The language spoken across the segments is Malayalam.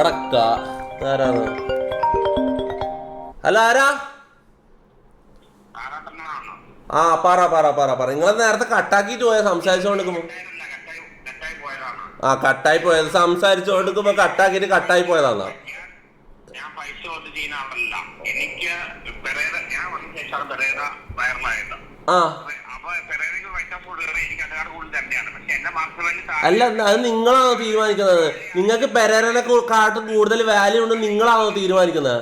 അടക്ക ആരാണ് ഹലോ ആരാ? ആ പറ പറ പറ പറ. നിങ്ങളെ നേരത്തെ കട്ടാക്കിയിട്ട് പോയാ? പോയതാണ്. ആ കട്ടായി പോയത് സംസാരിച്ചോണ്ടിരിക്കുമ്പോ കട്ടാക്കിയിട്ട് കട്ടായി പോയതാന്നാ. ഞാൻ- പൈസ കൊണ്ട് ചെയ്യുന്ന ആളല്ല. എനിക്ക് പെരേര ഞാൻ വന്ന ശേഷമാണ് പെരേര വൈറലായത് ആ അപ്പൊ പെരേരയ്ക്ക് പൈസ കൂടുതൽ എനിക്ക് അതിനാട് കൂടുതൽ തന്നെയാണ് പക്ഷെ എന്റെ മാർക്ക് വേണ്ടി അല്ല അത് നിങ്ങളാണോ തീരുമാനിക്കുന്നത്? നിങ്ങൾക്ക് പെരേരനെ കാട്ടും കൂടുതൽ വാല്യൂ ഉണ്ട് നിങ്ങളാണോ തീരുമാനിക്കുന്നത്?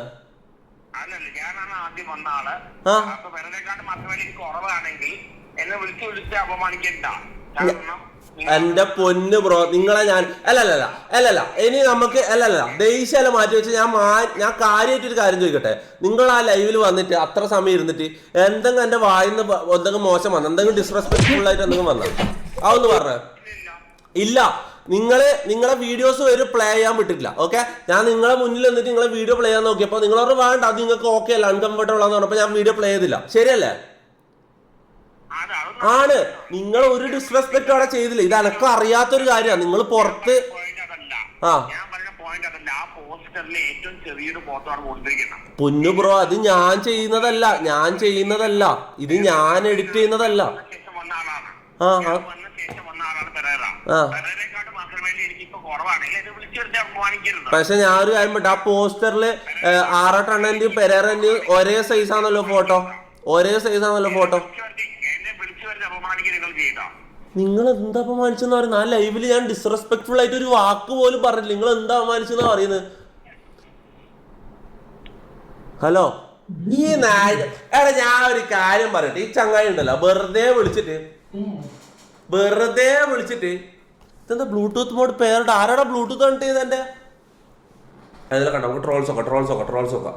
എന്റെ പൊന്ന് ബ്രോ നിങ്ങളെ ഞാൻ അല്ലല്ല അല്ലല്ല ഇനി നമുക്ക് അല്ലല്ല ദേഷ്യല്ല മാറ്റി വെച്ച് ഞാൻ ഞാൻ ഞാൻ കാര്യമായിട്ടൊരു കാര്യം ചോദിക്കട്ടെ? നിങ്ങൾ ആ ലൈവിൽ വന്നിട്ട് അത്ര സമയം ഇരുന്നിട്ട് എന്തെങ്കിലും എന്റെ വായിന്ന് എന്തെങ്കിലും മോശം വന്നു? എന്തെങ്കിലും ഡിസ്റെസ്പെക്ട്ഫുൾ ആയിട്ട് എന്തെങ്കിലും വന്ന? അതൊന്ന് പറഞ്ഞ. ഇല്ല. നിങ്ങൾ നിങ്ങൾ വീഡിയോസ് ഒരു പ്ലേ ചെയ്യാൻ വിട്ടിട്ടില്ല. ഓക്കെ ഞാൻ നിങ്ങളെ മുന്നിൽ നിന്നിട്ട് നിങ്ങളെ വീഡിയോ പ്ലേ ചെയ്യാൻ നോക്കിയപ്പോൾ പറഞ്ഞു വേണ്ട അത് നിങ്ങൾക്ക് ഓക്കെ അല്ല അൺകംഫർട്ടബിൾ ആണെന്ന് പറഞ്ഞപ്പോൾ ഞാൻ വീഡിയോ പ്ലേ ചെയ്തില്ല. ശരിയല്ലേ? ആണ്. നിങ്ങൾ ഒരു ഡിസ്റെസ്പെക്ട് അവിടെ ചെയ്തില്ല. ഇത് എനക്ക് അറിയാത്തൊരു കാര്യമാണ് നിങ്ങൾ പുറത്ത് ആ. പൊന്നു ബ്രോ അത് ഞാൻ ചെയ്യുന്നതല്ല. ഞാൻ ചെയ്യുന്നതല്ല. ഇത് ഞാൻ എഡിറ്റ് ചെയ്യുന്നതല്ല. ആ, ആ. ആ. പക്ഷെ ഞാൻ ഒരു കാര്യം പറ്റും ആ പോസ്റ്ററിൽ ആറട്ടെണ്ണന്റെയും പെരേറന്റെയും ഒരേ സൈസ് ആണല്ലോ ഫോട്ടോ ഒരേ സൈസ് ആണല്ലോ ഫോട്ടോ നിങ്ങൾ എന്താ അപമാനിച്ചെന്ന് പറയുന്നത് ആ ലൈവിൽ ഞാൻ ഡിസ്റെസ്പെക്ട്ഫുൾ ആയിട്ട് ഒരു വാക്ക് പോലും പറഞ്ഞില്ല. നിങ്ങൾ എന്താ അപമാനിച്ചെന്നാ പറയുന്നത് ഹലോ? ഈ നായ എടാ ഞാൻ ഒരു കാര്യം പറയട്ടെ. ഈ ചങ്ങായി ഉണ്ടല്ലോ വെറുതെ വിളിച്ചിട്ട് വെറുതെ വിളിച്ചിട്ട് ഇതെന്താ ബ്ലൂടൂത്ത് മോഡ് പേരുടെ ആരാടാ ബ്ലൂടൂത്ത് കണക്ട് ചെയ്തെന്റെ അതിലെ കണ്ടോ നമുക്ക് ട്രോൾസ് ഒക്കെ ട്രോൾസ് ഒക്കെ ട്രോൾസ് ഒക്കെ